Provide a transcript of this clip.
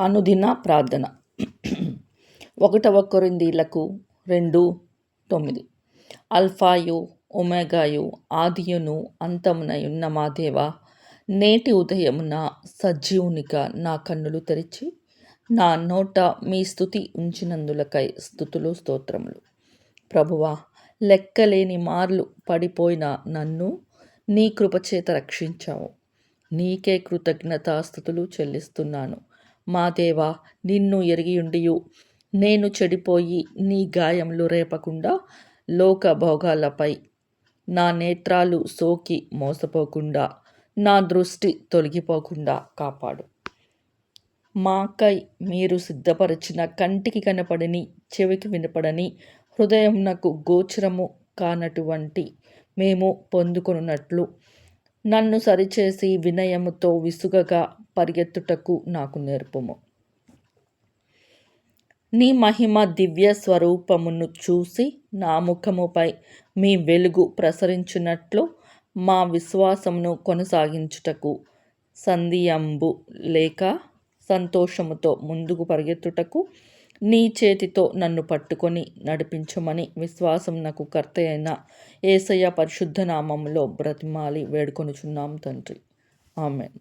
అనుదిన ప్రార్థన. ఒకటవ కొరిందీలకు రెండు తొమ్మిది. అల్ఫాయు ఒమెగాయు ఆదియును అంతమునయున్న మా దేవ నేటి ఉదయమున సజీవునిగా నా కన్నులు తెరిచి నా నోట మీ స్థుతి ఉంచినందులకై స్థుతులు స్తోత్రములు. ప్రభువా లెక్కలేని మార్లు పడిపోయిన నన్ను నీ కృపచేత రక్షించావు. నీకే కృతజ్ఞతాస్థుతులు చెల్లిస్తున్నాను. మా దేవా నిన్ను ఎరిగియుండియు. నేను చెడిపోయి నీ గాయములు రేపకుండా లోక భోగాలపై నా నేత్రాలు సోకి మోసపోకుండా నా దృష్టి తొలగిపోకుండా కాపాడు. మాకై మీరు సిద్ధపరిచిన కంటికి కనపడని చెవికి వినపడని హృదయమునకు గోచరము కానటువంటి మేము పొందుకొనున్నట్లు నన్ను సరిచేసి వినయముతో విసుగగా పరిగెత్తుటకు నాకు నేర్పుము. నీ మహిమ దివ్య స్వరూపమును చూసి నా ముఖముపై మీ వెలుగు ప్రసరించినట్లు మా విశ్వాసమును కొనసాగించుటకు సంధియంబు లేక సంతోషముతో ముందుకు పరిగెత్తుటకు నీ చేతితో నన్ను పట్టుకొని నడిపించమని విశ్వాసం నాకు కర్త అయిన ఏసయ్య పరిశుద్ధ నామంలో బ్రతిమాలి వేడుకొనుచున్నాం తండ్రి. ఆమెన్.